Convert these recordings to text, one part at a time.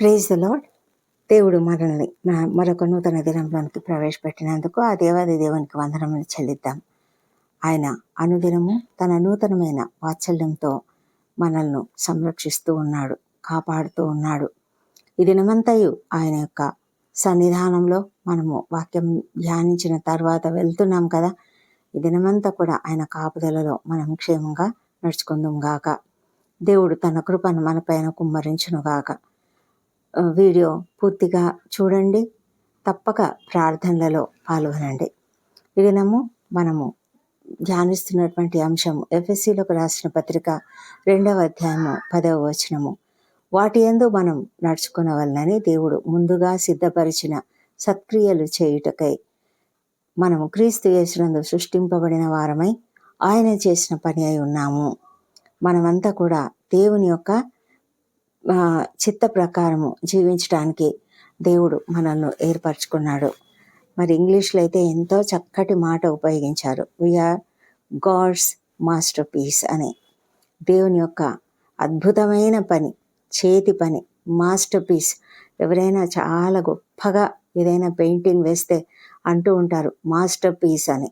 Praise the lord దేవుడు మనల్ని మరొక నూతన దినంలోనికి ప్రవేశపెట్టినందుకు ఆ దేవాది దేవునికి వందనములు చెల్లిద్దాం. ఆయన అనుదినము తన నూతనమైన వాత్సల్యంతో మనల్ని సంరక్షిస్తూ ఉన్నాడు కాపాడుతూ ఉన్నాడు. ఈ దినమంతయు ఆయన యొక్క సన్నిధానంలో మనము వాక్యం ధ్యానించిన తర్వాత వెళ్తున్నాం కదా. ఈ దినమంతా కూడా ఆయన కాపుదలలో మనం క్షేమంగా నడుచుకుందాం గాక. దేవుడు తన కృపను మనపైన కుమ్మరించును గాక. వీడియో పూర్తిగా చూడండి. తప్పక ప్రార్థనలలో పాల్గొనండి. ఈ దినము మనము ధ్యానిస్తున్నటువంటి అంశము ఎఫ్ఎస్సిలోకి రాసిన పత్రిక రెండవ అధ్యాయము పదవ వచనము. వాటి ఎందు మనం నడుచుకునవలనని దేవుడు ముందుగా సిద్ధపరిచిన సత్క్రియలు చేయుటకై మనము క్రీస్తు యేసునందు సృష్టింపబడిన వారమై ఆయన చేసిన పని అయి ఉన్నాము. మనమంతా కూడా దేవుని యొక్క చిత్త ప్రకారము జీవించడానికి దేవుడు మనల్ని ఏర్పరచుకున్నాడు. మరి ఇంగ్లీష్లో అయితే ఎంతో చక్కటి మాట ఉపయోగించారు. వీఆర్ గాడ్స్ మాస్టర్ పీస్ అని. దేవుని యొక్క అద్భుతమైన పని చేతి పని మాస్టర్ పీస్ ఎవరైనా చాలా గొప్పగా ఏదైనా పెయింటింగ్ వేస్తే అంటూ ఉంటారు మాస్టర్ పీస్ అని.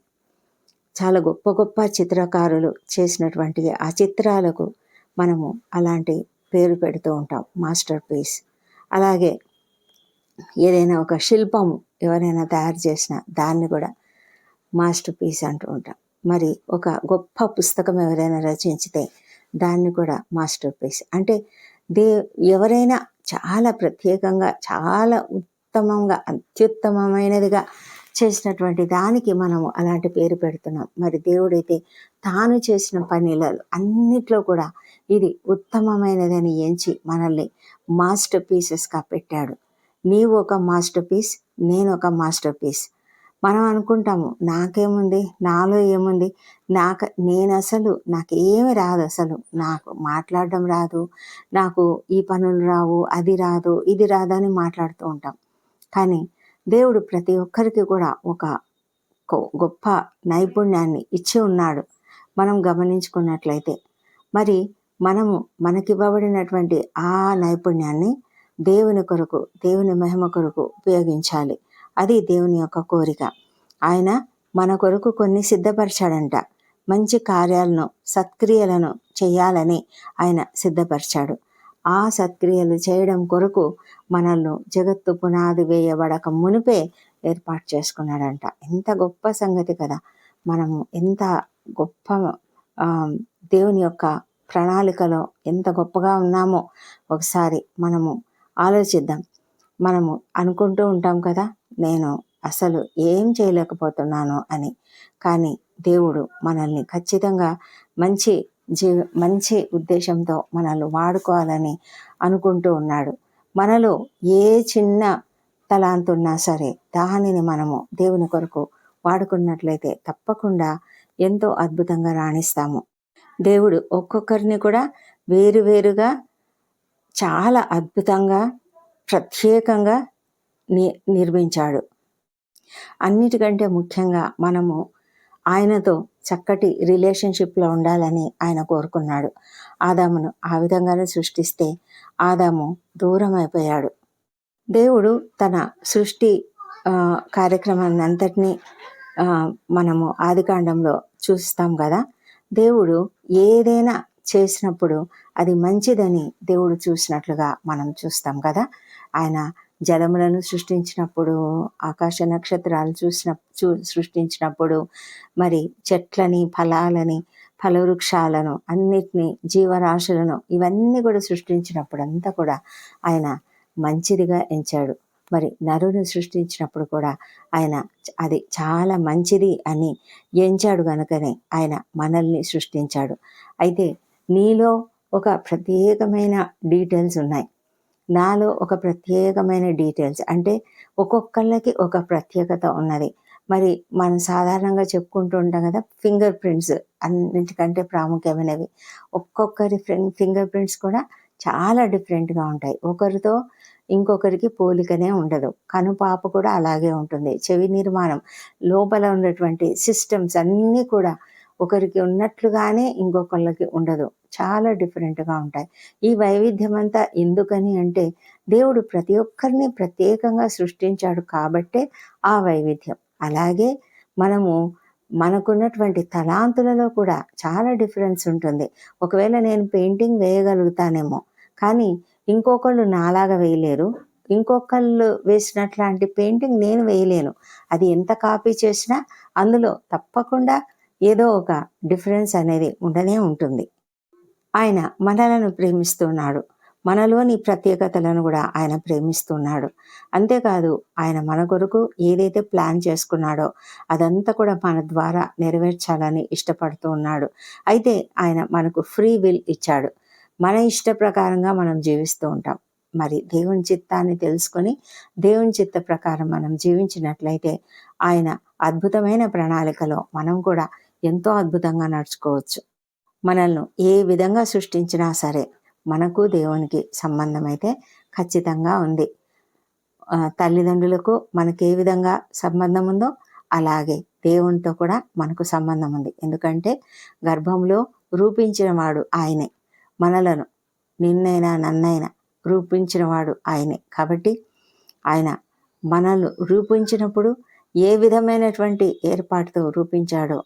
చాలా గొప్ప గొప్ప చిత్రకారులు చేసినటువంటి ఆ చిత్రాలకు మనము అలాంటి పేరు పెడుతూ ఉంటాం మాస్టర్ పీస్. అలాగే ఏదైనా ఒక శిల్పము ఎవరైనా తయారు చేసిన దాన్ని కూడా మాస్టర్ పీస్ అంటూ ఉంటాం. మరి ఒక గొప్ప పుస్తకం ఎవరైనా రచించితే దాన్ని కూడా మాస్టర్ పీస్. అంటే దే ఎవరైనా చాలా ప్రత్యేకంగా చాలా ఉత్తమంగా అత్యుత్తమమైనదిగా చేసినటువంటి దానికి మనము అలాంటి పేరు పెడుతున్నాం. మరి దేవుడైతే తాను చేసిన పనులలో అన్నిట్లో కూడా ఇది ఉత్తమమైనదని ఎంచి మనల్ని మాస్టర్ పీసెస్గా పెట్టాడు. నీవు ఒక మాస్టర్ పీస్ నేను ఒక మాస్టర్ పీస్ మనం అనుకుంటాము నాకేముంది నాలో ఏముంది నాకు నేను అసలు నాకు ఏమి రాదు అసలు. నాకు మాట్లాడడం రాదు నాకు ఈ పనులు రావు అది రాదు ఇది రాదు అని మాట్లాడుతూ ఉంటాం. కానీ దేవుడు ప్రతి ఒక్కరికి కూడా ఒక గొ- గొప్ప నైపుణ్యాన్ని ఇచ్చి ఉన్నాడు. మనం గమనించుకున్నట్లయితే. మరి మనము మనకివ్వబడినటువంటి ఆ నైపుణ్యాన్ని దేవుని కొరకు దేవుని మహిమ కొరకు ఉపయోగించాలి. అది దేవుని యొక్క కోరిక. ఆయన మన కొరకు కొన్ని సిద్ధపరిచాడంట. మంచి కార్యాలను సత్క్రియలను చేయాలని ఆయన సిద్ధపరిచాడు. ఆ సత్క్రియలు చేయడం కొరకు మనల్ని జగత్తు పునాది వేయబడక మునిపే ఏర్పాటు చేసుకున్నాడంట. ఎంత గొప్ప సంగతి కదా. మనము ఎంత గొప్ప దేవుని యొక్క ప్రణాళికలో ఎంత గొప్పగా ఉన్నామో ఒకసారి మనము ఆలోచిద్దాం. మనము అనుకుంటూ ఉంటాం కదా నేను అసలు ఏం చేయలేకపోతున్నాను అని. కానీ దేవుడు మనల్ని ఖచ్చితంగా మంచి జీ మంచి ఉద్దేశంతో మనల్ని వాడుకోవాలని అనుకుంటూ ఉన్నాడు. మనలో ఏ చిన్న తలాంతున్నా సరే దానిని మనము దేవుని కొరకు వాడుకున్నట్లయితే తప్పకుండా ఎంతో అద్భుతంగా రాణిస్తాము. దేవుడు ఒక్కొక్కరిని కూడా వేరువేరుగా చాలా అద్భుతంగా ప్రత్యేకంగా ని నిర్మించాడు. అన్నిటికంటే ముఖ్యంగా మనము ఆయనతో చక్కటి రిలేషన్షిప్లో ఉండాలని ఆయన కోరుకున్నాడు. ఆదామును ఆ విధంగానే సృష్టిస్తే ఆదాము దూరం అయిపోయాడు. దేవుడు తన సృష్టి కార్యక్రమాన్ని అంతటినీ మనము ఆదికాండంలో చూస్తాం కదా. దేవుడు ఏదైనా చేసినప్పుడు అది మంచిదని దేవుడు చూసినట్లుగా మనం చూస్తాం కదా. ఆయన జలములను సృష్టించినప్పుడు ఆకాశ నక్షత్రాలు చూసిన చూ సృష్టించినప్పుడు మరి చెట్లని ఫలాలని ఫలవృక్షాలను అన్నిటినీ జీవరాశులను ఇవన్నీ కూడా సృష్టించినప్పుడు అంతా కూడా ఆయన మంచిదిగా ఎంచాడు. మరి నరుని సృష్టించినప్పుడు కూడా ఆయన అది చాలా మంచిది అని ఎంచాడు కనుకనే ఆయన మనల్ని సృష్టించాడు. అయితే నీలో ఒక ప్రత్యేకమైన డీటెయిల్స్ ఉన్నాయి. నాలో ఒక ప్రత్యేకమైన డీటెయిల్స్ అంటే ఒక్కొక్కళ్ళకి ఒక ప్రత్యేకత ఉన్నది. మరి మనం సాధారణంగా చెప్పుకుంటూ ఉంటాం కదా ఫింగర్ ప్రింట్స్ అన్నిటికంటే ప్రాముఖ్యమైనవి. ఒక్కొక్కరి ఫింగర్ ప్రింట్స్ కూడా చాలా డిఫరెంట్గా ఉంటాయి. ఒకరితో ఇంకొకరికి పోలికనే ఉండదు. కనుపాప కూడా అలాగే ఉంటుంది. చెవి నిర్మాణం లోపల ఉన్నటువంటి సిస్టమ్స్ అన్నీ కూడా ఒకరికి ఉన్నట్లుగానే ఇంకొకళ్ళకి ఉండదు. చాలా డిఫరెంట్గా ఉంటాయి. ఈ వైవిధ్యం అంతా ఎందుకని అంటే దేవుడు ప్రతి ఒక్కరిని ప్రత్యేకంగా సృష్టించాడు కాబట్టే ఆ వైవిధ్యం. అలాగే మనము మనకున్నటువంటి తలాంతులలో కూడా చాలా డిఫరెన్స్ ఉంటుంది. ఒకవేళ నేను పెయింటింగ్ వేయగలుగుతానేమో కానీ ఇంకొకళ్ళు నాలాగా వేయలేరు. ఇంకొకళ్ళు వేసినట్లాంటి పెయింటింగ్ నేను వేయలేను. అది ఎంత కాపీ చేసినా అందులో తప్పకుండా ఏదో ఒక డిఫరెన్స్ అనేది ఉండనే ఉంటుంది. ఆయన మనలను ప్రేమిస్తున్నాడు. మనలోని ప్రత్యేకతలను కూడా ఆయన ప్రేమిస్తున్నాడు. అంతేకాదు ఆయన మన కొరకు ఏదైతే ప్లాన్ చేసుకున్నాడో అదంతా కూడా మన ద్వారా నెరవేర్చాలని ఇష్టపడుతూ ఉన్నాడు. అయితే ఆయన మనకు ఫ్రీ విల్ ఇచ్చాడు. మన ఇష్ట ప్రకారంగా మనం జీవిస్తూ ఉంటాం. మరి దేవుని చిత్తాన్ని తెలుసుకొని దేవుని చిత్త ప్రకారం మనం జీవించినట్లయితే ఆయన అద్భుతమైన ప్రణాళికలో మనం కూడా ఎంతో అద్భుతంగా నడుచుకోవచ్చు. మనల్ని ఏ విధంగా సృష్టించినా సరే మనకు దేవునికి సంబంధం అయితే ఖచ్చితంగా ఉంది. తల్లిదండ్రులకు మనకు ఏ విధంగా సంబంధం ఉందో అలాగే దేవునితో కూడా మనకు సంబంధం ఉంది. ఎందుకంటే గర్భంలో రూపించిన వాడు ఆయనే. మనలను నిన్నైనా నన్నైనా రూపించినవాడు ఆయనే. కాబట్టి ఆయన మనల్ని రూపించినప్పుడు ఏ విధమైనటువంటి ఏర్పాటుతో రూపించాడో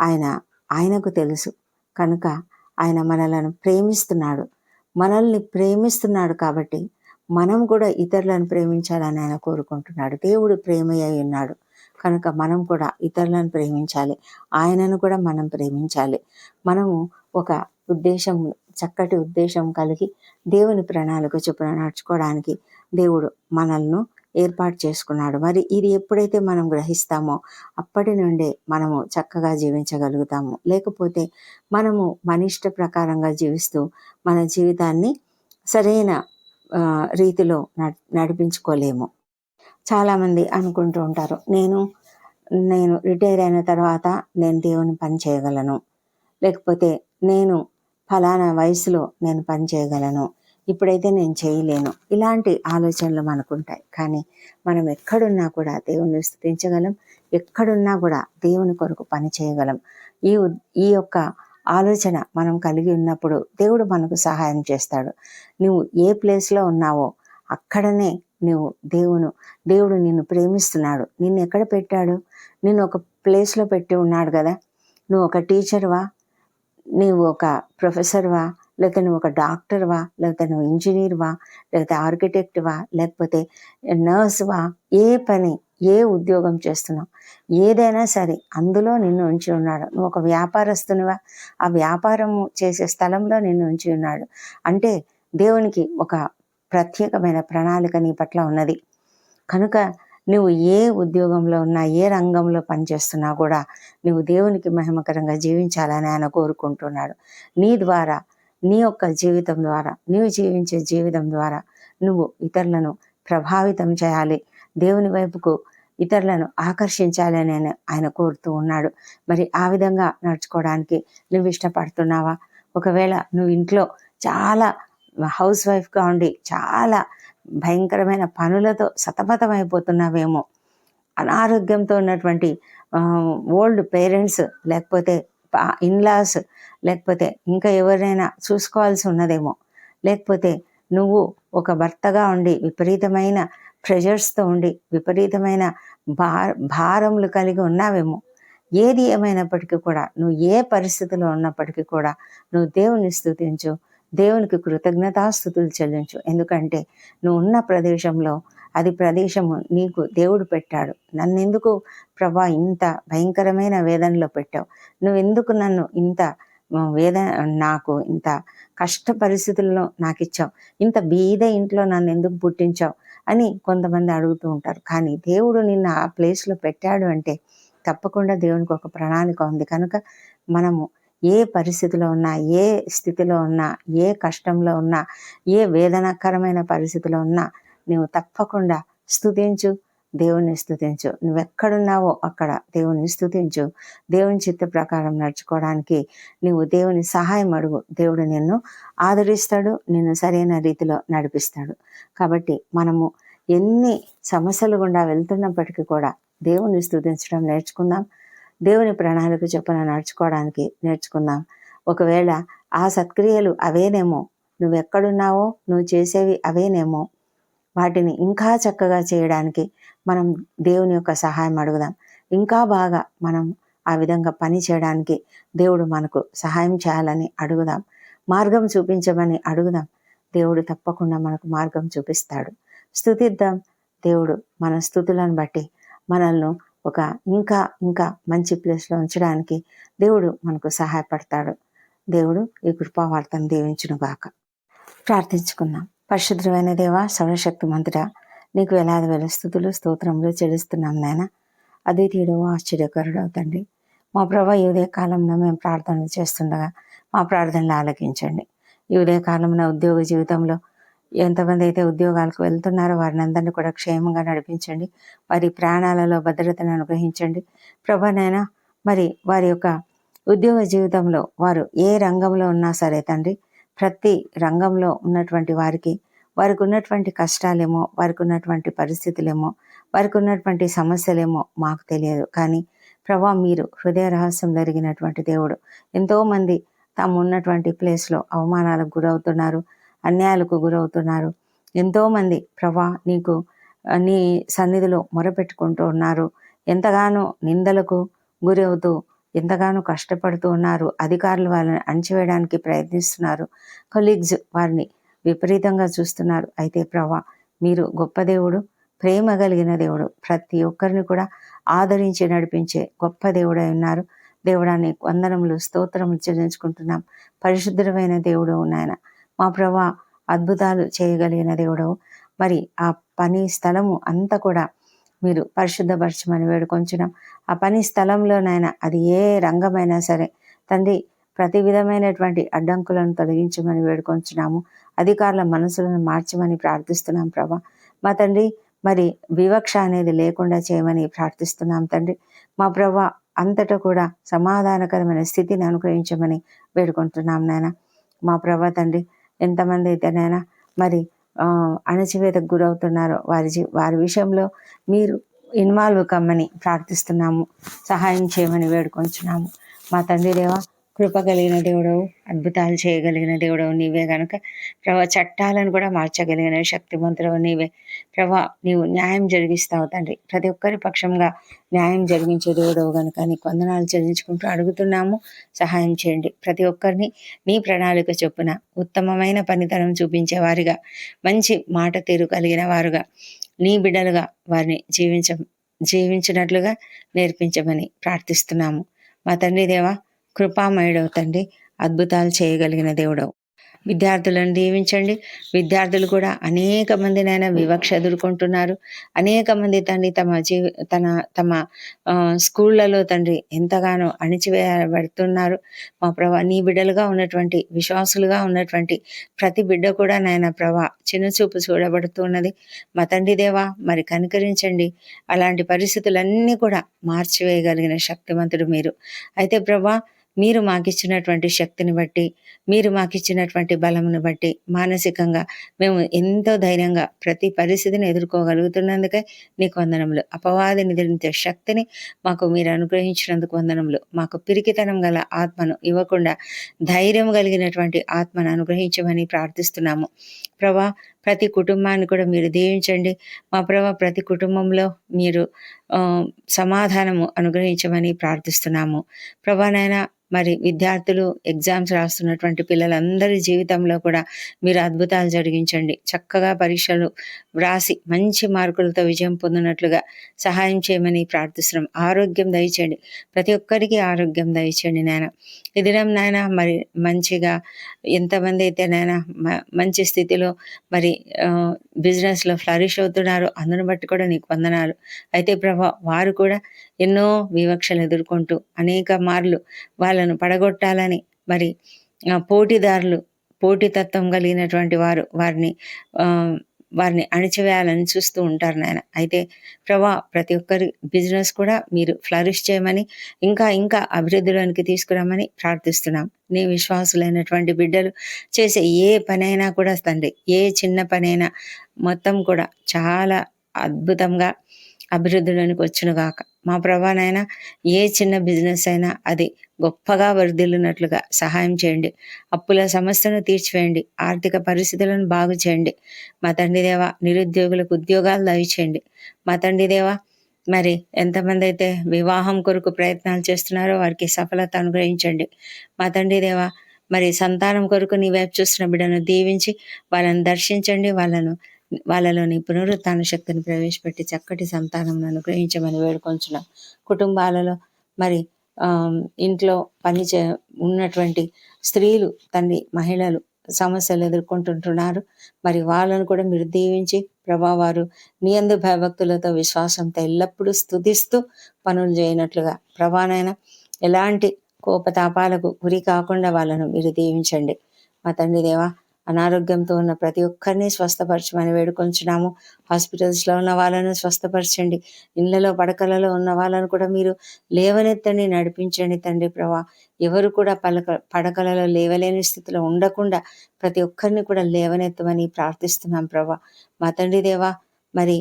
ఆయన ఆయనకు తెలుసు. కనుక ఆయన మనలను ప్రేమిస్తున్నాడు. మనల్ని ప్రేమిస్తున్నాడు కాబట్టి మనం కూడా ఇతరులను ప్రేమించాలని ఆయన కోరుకుంటున్నాడు. దేవుడు ప్రేమయ్య ఉన్నాడు. కనుక మనం కూడా ఇతరులను ప్రేమించాలి. ఆయనను కూడా మనం ప్రేమించాలి. మనము ఒక ఉద్దేశం చక్కటి ఉద్దేశం కలిగి దేవుని ప్రణాళిక చొప్పున నడుచుకోవడానికి దేవుడు మనల్ని ఏర్పాటు చేసుకున్నాడు. మరి ఇది ఎప్పుడైతే మనం గ్రహిస్తామో అప్పటి నుండే మనము చక్కగా జీవించగలుగుతాము. లేకపోతే మనము మనిష్ట ప్రకారంగా జీవిస్తూ మన జీవితాన్ని సరైన రీతిలో నడిపించుకోలేము. చాలామంది అనుకుంటూ ఉంటారు నేను నేను రిటైర్ అయిన తర్వాత నేను దేవుని పని చేయగలను. లేకపోతే నేను ఫలానా వయసులో నేను పని చేయగలను ఇప్పుడైతే నేను చేయలేను. ఇలాంటి ఆలోచనలు మనకుంటాయి. కానీ మనం ఎక్కడున్నా కూడా దేవుణ్ణి స్థుతించగలం. ఎక్కడున్నా కూడా దేవుని కొరకు పని చేయగలం. ఈ ఈ యొక్క ఆలోచన మనం కలిగి ఉన్నప్పుడు దేవుడు మనకు సహాయం చేస్తాడు. నువ్వు ఏ ప్లేస్లో ఉన్నావో అక్కడనే నువ్వు దేవును దేవుడు నిన్ను ప్రేమిస్తున్నాడు. నిన్ను ఎక్కడ పెట్టాడు? నిన్ను ఒక ప్లేస్లో పెట్టి ఉన్నాడు కదా. నువ్వు ఒక టీచర్వా? నీవు ఒక ప్రొఫెసర్వా లేకపోతే నువ్వు ఒక డాక్టర్వా లేకపోతే నువ్వు ఇంజనీర్వా లేకపోతే ఆర్కిటెక్ట్వా లేకపోతే నర్స్వా ఏ పని ఏ ఉద్యోగం చేస్తున్నావు? ఏదైనా సరే అందులో నిన్ను ఉంచి ఉన్నాడు. నువ్వు ఒక వ్యాపారస్తునివా? ఆ వ్యాపారం చేసే స్థలంలో నిన్ను ఉంచి ఉన్నాడు. అంటే దేవునికి ఒక ప్రత్యేకమైన ప్రణాళిక నీ పట్ల ఉన్నది. కనుక నువ్వు ఏ ఉద్యోగంలో ఉన్నా ఏ రంగంలో పనిచేస్తున్నా కూడా నువ్వు దేవునికి మహిమకరంగా జీవించాలని ఆయన కోరుకుంటున్నాడు. నీ ద్వారా నీ యొక్క జీవితం ద్వారా నీవు జీవించే జీవితం ద్వారా నువ్వు ఇతరులను ప్రభావితం చేయాలి. దేవుని వైపుకు ఇతరులను ఆకర్షించాలి అని ఆయన కోరుతూ ఉన్నాడు. మరి ఆ విధంగా నడుచుకోవడానికి నువ్వు ఇష్టపడుతున్నావా? ఒకవేళ నువ్వు ఇంట్లో చాలా హౌస్ వైఫ్గా ఉండి చాలా భయంకరమైన పనులతో సతమతం అయిపోతున్నావేమో అనారోగ్యంతో ఉన్నటువంటి ఓల్డ్ పేరెంట్స్ లేకపోతే ఇన్లాస్ లేకపోతే ఇంకా ఎవరైనా చూసుకోవాల్సి ఉన్నదేమో. లేకపోతే నువ్వు ఒక భర్తగా ఉండి విపరీతమైన ప్రెషర్స్తో ఉండి విపరీతమైన భార భారములు కలిగి ఉన్నావేమో. ఏది ఏమైనప్పటికీ కూడా నువ్వు ఏ పరిస్థితిలో ఉన్నప్పటికీ కూడా నువ్వు దేవుని స్థుతించు దేవునికి కృతజ్ఞతాస్థుతులు చెల్లించు. ఎందుకంటే నువ్వు ఉన్న ప్రదేశంలో అది ప్రదేశము నీకు దేవుడు పెట్టాడు. నన్నెందుకు ప్రభా ఇంత భయంకరమైన వేదనలో పెట్టావు? నువ్వెందుకు నన్ను ఇంత వేదన నాకు ఇంత కష్ట పరిస్థితుల్లో నాకు ఇచ్చావు ఇంత బీద ఇంట్లో నన్ను ఎందుకు పుట్టించావు? అని కొంతమంది అడుగుతూ ఉంటారు. కానీ దేవుడు నిన్న ఆ ప్లేస్లో పెట్టాడు అంటే తప్పకుండా దేవునికి ఒక ప్రణాళిక ఉంది. కనుక మనము ఏ పరిస్థితిలో ఉన్నా ఏ స్థితిలో ఉన్నా ఏ కష్టంలో ఉన్నా ఏ వేదనకరమైన పరిస్థితిలో ఉన్నా నువ్వు తప్పకుండా స్థుతించు దేవుణ్ణి స్థుతించు నువ్వెక్కడున్నావో అక్కడ దేవుని స్థుతించు దేవుని చిత్త ప్రకారం నడుచుకోవడానికి నువ్వు దేవుని సహాయం అడుగు. దేవుడు నిన్ను ఆదరిస్తాడు నిన్ను సరైన రీతిలో నడిపిస్తాడు. కాబట్టి మనము ఎన్ని సమస్యలు గుండా వెళ్తున్నప్పటికీ కూడా దేవుని స్థుతించడం నేర్చుకుందాం. దేవుని ప్రణాళిక చొప్పున నడుచుకోవడానికి నేర్చుకుందాం. ఒకవేళ ఆ సత్క్రియలు అవేనేమో నువ్వు ఎక్కడున్నావో నువ్వు చేసేవి అవేనేమో వాటిని ఇంకా చక్కగా చేయడానికి మనం దేవుని యొక్క సహాయం అడుగుదాం. ఇంకా బాగా మనం ఆ విధంగా పని చేయడానికి దేవుడు మనకు సహాయం చేయాలని అడుగుదాం. మార్గం చూపించమని అడుగుదాం. దేవుడు తప్పకుండా మనకు మార్గం చూపిస్తాడు. స్థుతిద్దాం దేవుడు మన స్థుతులను బట్టి మనల్ని ఒక ఇంకా ఇంకా మంచి ప్లేస్లో ఉంచడానికి దేవుడు మనకు సహాయపడతాడు. దేవుడు ఈ కృపావార్తను దీవించును గాక. ప్రార్థించుకుందాం. పరిశుద్ధమైన దేవ సర్వశక్తి మంత్ర నీకు వేలాది వేల స్థుతులు స్తోత్రములు చెల్లిస్తున్నాం నాయన. అద్వితీయుడు ఆశ్చర్యకరుడు అవుతండి మా ప్రభా ఈ ఉదయ కాలంలో మేము ప్రార్థనలు చేస్తుండగా మా ప్రార్థనలు ఆలకించండి. ఈ ఉదయ కాలంలో ఉద్యోగ జీవితంలో ఎంతమంది అయితే ఉద్యోగాలకు వెళ్తున్నారో వారిని అందరినీ కూడా క్షేమంగా నడిపించండి. వారి ప్రాణాలలో భద్రతను అనుగ్రహించండి. ప్రభానైనా మరి వారి యొక్క ఉద్యోగ జీవితంలో వారు ఏ రంగంలో ఉన్నా సరే తండ్రి ప్రతి రంగంలో ఉన్నటువంటి వారికి వారికి ఉన్నటువంటి కష్టాలేమో వారికి ఉన్నటువంటి పరిస్థితులేమో వారికి ఉన్నటువంటి సమస్యలేమో మాకు తెలియదు. కానీ ప్రభా మీరు హృదయ రహస్యం జరిగినటువంటి దేవుడు. ఎంతోమంది తాము ఉన్నటువంటి ప్లేస్లో అవమానాలకు గురవుతున్నారు. అన్యాయాలకు గురవుతున్నారు. ఎంతోమంది ప్రభా నీకు నీ సన్నిధిలో మొరపెట్టుకుంటూ ఉన్నారు. ఎంతగానో నిందలకు గురి అవుతూ ఎంతగానో కష్టపడుతూ ఉన్నారు. అధికారులు వాళ్ళని అణచివేయడానికి ప్రయత్నిస్తున్నారు. కొలీగ్స్ వారిని విపరీతంగా చూస్తున్నారు. అయితే ప్రభా మీరు గొప్ప దేవుడు ప్రేమ కలిగిన దేవుడు. ప్రతి ఒక్కరిని కూడా ఆదరించి నడిపించే గొప్ప దేవుడై ఉన్నారు. దేవుడాన్ని వందనములు స్తోత్రములు చెల్లించుకుంటున్నాం. పరిశుద్ధమైన దేవుడు ఉన్నాయన మా ప్రభా అద్భుతాలు చేయగలిగిన దేవుడు. మరి ఆ పని స్థలము అంతా కూడా మీరు పరిశుద్ధపరచమని వేడుకొంచున్నాం. ఆ పని స్థలంలోనైనా అది ఏ రంగమైనా సరే తండ్రి ప్రతి విధమైనటువంటి అడ్డంకులను తొలగించమని వేడుకొంచున్నాము. అధికారుల మనసులను మార్చమని ప్రార్థిస్తున్నాం ప్రభా. మా తండ్రి మరి వివక్ష అనేది లేకుండా చేయమని ప్రార్థిస్తున్నాం తండ్రి. మా ప్రభా అంతటా కూడా సమాధానకరమైన స్థితిని అనుగ్రహించమని వేడుకుంటున్నాం నాయన. మా ప్రభా తండ్రి ఎంతమంది అయితేనైనా మరి అణచివేతకు గురవుతున్నారో వారి వారి విషయంలో మీరు ఇన్వాల్వ్ కమ్మని ప్రార్థిస్తున్నాము సహాయం చేయమని వేడుకొంచున్నాము. మా తండ్రి దేవ కృప కలిగిన దేవుడవు అద్భుతాలు చేయగలిగిన దేవుడవు నీవే కనుక ప్రభా చట్టాలను కూడా మార్చగలిగిన శక్తివంతుడవు నీవే. ప్రభా నీవు న్యాయం జరిగిస్తావు తండ్రి. ప్రతి ఒక్కరి పక్షంగా న్యాయం జరిగించే దేవుడవు కనుక నీకు వందనాలు చెల్లించుకుంటూ అడుగుతున్నాము. సహాయం చేయండి. ప్రతి ఒక్కరిని నీ ప్రణాళిక చొప్పున ఉత్తమమైన పనితనం చూపించే వారిగా మంచి మాట తీరు కలిగిన వారుగా నీ బిడ్డలుగా వారిని జీవించ జీవించినట్లుగా నేర్పించమని ప్రార్థిస్తున్నాము. మా తండ్రి దేవా కృపామయుడవు తండ్రి అద్భుతాలు చేయగలిగిన దేవుడవు. విద్యార్థులను దీవించండి. విద్యార్థులు కూడా అనేక మందినైనా వివక్ష ఎదుర్కొంటున్నారు. అనేక మంది తండ్రి తమ జీవి తన తమ స్కూళ్ళలో తండ్రి ఎంతగానో అణిచివేయబడుతున్నారు. మా ప్రభా నీ బిడ్డలుగా ఉన్నటువంటి విశ్వాసులుగా ఉన్నటువంటి ప్రతి బిడ్డ కూడా నాయన ప్రభా చిన్నచూపు చూడబడుతున్నది. మా తండ్రి దేవా మరి కనికరించండి. అలాంటి పరిస్థితులన్నీ కూడా మార్చివేయగలిగిన శక్తివంతుడు మీరు. అయితే ప్రభా మీరు మాకిచ్చినటువంటి శక్తిని బట్టి మీరు మాకిచ్చినటువంటి బలమును బట్టి మానసికంగా మేము ఎంతో ధైర్యంగా ప్రతి పరిస్థితిని ఎదుర్కోగలుగుతున్నందుకే నీకు వందనములు. అపవాది నిద్రించే శక్తిని మాకు మీరు అనుగ్రహించినందుకు వందనములు. మాకు పిరికితనం గల ఆత్మను ఇవ్వకుండా ధైర్యం కలిగినటువంటి ఆత్మను అనుగ్రహించమని ప్రార్థిస్తున్నాము. ప్రభా ప్రతి కుటుంబాన్ని కూడా మీరు దీవించండి. మా ప్రభా ప్రతి కుటుంబంలో మీరు సమాధానము అనుగ్రహించమని ప్రార్థిస్తున్నాము. ప్రభానైనా మరి విద్యార్థులు ఎగ్జామ్స్ రాస్తున్నటువంటి పిల్లలందరి జీవితంలో కూడా మీరు అద్భుతాలు జరిగించండి. చక్కగా పరీక్షలు వ్రాసి మంచి మార్కులతో విజయం పొందినట్లుగా సహాయం చేయమని ప్రార్థిస్తున్నాం. ఆరోగ్యం దయచేయండి. ప్రతి ఒక్కరికి ఆరోగ్యం దయచేయండి నాయన. ఇదిరం నాయన మరి మంచిగా ఎంతమంది అయితే నాయన మంచి స్థితిలో మరి బిజినెస్లో ఫ్లరిష్ అవుతున్నారు. అందును బట్టి కూడా నీకు వందనాలు. అయితే ప్రభా వారు కూడా ఎన్నో వివక్షలు ఎదుర్కొంటూ అనేక మార్లు వాళ్ళను పడగొట్టాలని మరి పోటీదారులు పోటీతత్వం కలిగినటువంటి వారు వారిని వారిని అణిచివేయాలని చూస్తూ ఉంటారు నాయన. అయితే ప్రభా ప్రతి ఒక్కరి బిజినెస్ కూడా మీరు ఫ్లరిష్ చేయమని ఇంకా ఇంకా అభివృద్ధిలోనికి తీసుకురామని ప్రార్థిస్తున్నాం. నీ విశ్వాసులైనటువంటి బిడ్డలు చేసే ఏ పనైనా కూడా తండ్రి ఏ చిన్న పనైనా మొత్తం కూడా చాలా అద్భుతంగా అభివృద్ధిలోనికి వచ్చునుగాక మా ప్రభానైనా ఏ చిన్న బిజినెస్ అయినా అది గొప్పగా వర్ధిల్లునట్లుగా సహాయం చేయండి. అప్పుల సమస్యను తీర్చివేయండి. ఆర్థిక పరిస్థితులను బాగు చేయండి. మా తండ్రి దేవ నిరుద్యోగులకు ఉద్యోగాలు దయచేయండి మా తండ్రి మరి ఎంతమంది అయితే వివాహం కొరకు ప్రయత్నాలు చేస్తున్నారో వారికి సఫలత అనుగ్రహించండి. మా తండ్రి మరి సంతానం కొరకు నీ వైపు చూస్తున్న బిడ్డను దీవించి వాళ్ళని దర్శించండి. వాళ్ళను వాళ్ళలోని పునరుత్న శక్తిని ప్రవేశపెట్టి చక్కటి సంతానం అనుగ్రహించమని వేడుకొంచున్నాం. కుటుంబాలలో మరి ఇంట్లో పని చే ఉన్నటువంటి స్త్రీలు తండ్రి మహిళలు సమస్యలు ఎదుర్కొంటుంటున్నారు. మరి వాళ్ళను కూడా మీరు దీవించి ప్రభావారు మీ అందు భయభక్తులతో విశ్వాసంతో ఎల్లప్పుడూ స్థుతిస్తూ పనులు చేయనట్లుగా ప్రభానైనా ఎలాంటి కోపతాపాలకు గురి కాకుండా వాళ్ళను మీరు దీవించండి. మా తండ్రి దేవా అనారోగ్యంతో ఉన్న ప్రతి ఒక్కరిని స్వస్థపరచమని వేడుకొంచున్నాము. హాస్పిటల్స్లో ఉన్న వాళ్ళను స్వస్థపరచండి. ఇళ్ళలో పడకలలో ఉన్న వాళ్ళను కూడా మీరు లేవనెత్తని నడిపించండి తండ్రి ప్రభా. ఎవరు కూడా పలక పడకలలో లేవలేని స్థితిలో ఉండకుండా ప్రతి ఒక్కరిని కూడా లేవనెత్తమని ప్రార్థిస్తున్నాం ప్రభా. మా తండ్రి దేవా మరి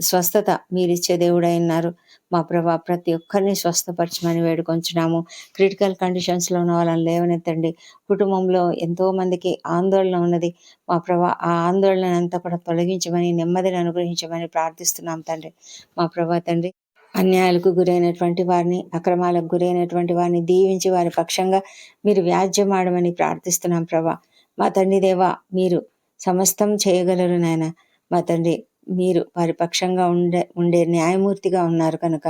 స్వస్థత మీరిచ్చే దేవుడై ఉన్నారు. మా ప్రభా ప్రతి ఒక్కరిని స్వస్థపరచమని వేడుకొంచున్నాము. క్రిటికల్ కండిషన్స్లో ఉన్న వాళ్ళని లేవనెత్తండి. కుటుంబంలో ఎంతో మందికి ఆందోళన ఉన్నది. మా ప్రభా ఆ ఆందోళన అంతా కూడా తొలగించమని నెమ్మదిని అనుగ్రహించమని ప్రార్థిస్తున్నాం తండ్రి. మా ప్రభా తండ్రి అన్యాయాలకు గురైనటువంటి వారిని అక్రమాలకు గురైనటువంటి వారిని దీవించి వారి పక్షంగా మీరు వ్యాజ్యమాడమని ప్రార్థిస్తున్నాం ప్రభా. మా తండ్రి దేవా మీరు సమస్తం చేయగలరు నాయన. మా తండ్రి మీరు పరిపక్షంగా ఉండే ఉండే న్యాయమూర్తిగా ఉన్నారు కనుక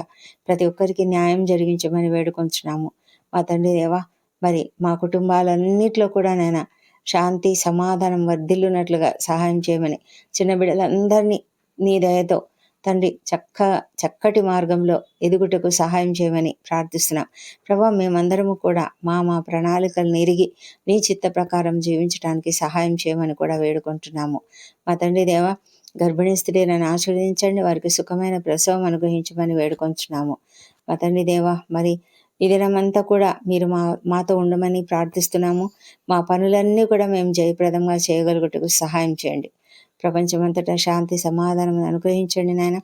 ప్రతి ఒక్కరికి న్యాయం జరిగించమని వేడుకొంచున్నాము. మా తండ్రి దేవా మరి మా కుటుంబాలన్నిట్లో కూడా నేను శాంతి సమాధానం వర్ధిల్లునట్లుగా సహాయం చేయమని చిన్న బిడ్డలందరినీ నీ దయతో తండ్రి చక్క చక్కటి మార్గంలో ఎదుగుటకు సహాయం చేయమని ప్రార్థిస్తున్నాం. ప్రభా మేమందరము కూడా మా మా ప్రణాళికలను ఎరిగి నీ చిత్త ప్రకారం జీవించడానికి సహాయం చేయమని కూడా వేడుకుంటున్నాము. మా తండ్రి దేవా గర్భిణీ స్త్రీలను ఆశీర్వదించండి వారికి సుఖమైన ప్రసవం అనుగ్రహించమని వేడుకొంచున్నాము. మా తండ్రి దేవ మరి ఈ దినమంతా కూడా మీరు మా మాతో ఉండమని ప్రార్థిస్తున్నాము. మా పనులన్నీ కూడా మేము జయప్రదంగా చేయగలుగుటకు సహాయం చేయండి. ప్రపంచమంతటా శాంతి సమాధానం అనుగ్రహించండి నాయన.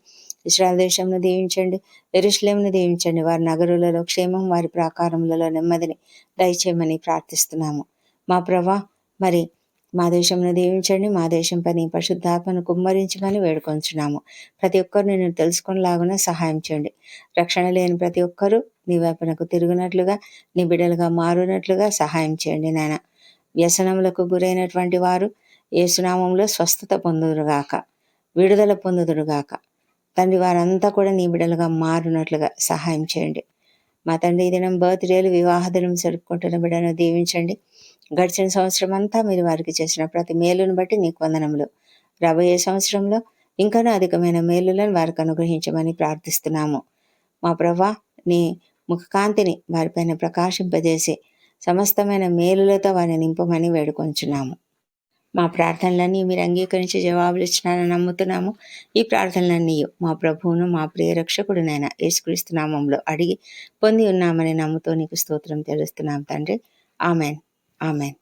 ఇస్రాయల్ దేశంను దీవించండి. ఎరుశ్లేంను దీవించండి. వారి నగరులలో క్షేమం వారి ప్రాకారములలో నెమ్మదిని దయచేయమని ప్రార్థిస్తున్నాము. మా ప్రభా మరి మా దేశంను దీవించండి మా దేశం పని పరిశుద్ధాత్మను కుమ్మరించమని వేడుకొంచున్నాము. ప్రతి ఒక్కరు నేను తెలుసుకునేలాగున సహాయం చేయండి. రక్షణ లేని ప్రతి ఒక్కరూ నీ వైపునకు తిరుగునట్లుగా నీ బిడ్డలుగా మారునట్లుగా సహాయం చేయండి నాయన. వ్యసనములకు గురైనటువంటి వారు ఏసునామంలో స్వస్థత పొందుదురుగాక విడుదల పొందుదురుగాక. తండ్రి వారంతా కూడా నీ బిడ్డలుగా మారునట్లుగా సహాయం చేయండి. మా తండ్రి దినం బర్త్డేలు వివాహ దినం జరుపుకుంటున్న బిడ్డను దీవించండి. గడిచిన సంవత్సరం అంతా మీరు వారికి చేసిన ప్రతి మేలును బట్టి నీకు వందనములు. రాబోయే సంవత్సరంలో ఇంకనూ అధికమైన మేలులను వారికి అనుగ్రహించమని ప్రార్థిస్తున్నాము. మా ప్రభా నీ ముఖకాంతిని వారిపైన ప్రకాశింపజేసి సమస్తమైన మేలులతో వారిని నింపమని వేడుకొంచున్నాము. మా ప్రార్థనలన్నీ మీరు అంగీకరించి జవాబులు ఇచ్చినారని నమ్ముతున్నాము. ఈ ప్రార్థనలన్నీ మా ప్రభువును మా ప్రియ రక్షకుడునైనా యేసుక్రీస్తు నామంలో అడిగి పొంది ఉన్నామని నమ్ముతూ నీకు స్తోత్రం తెలుస్తున్నాం తండ్రి. ఆమెన్. ఆమెన్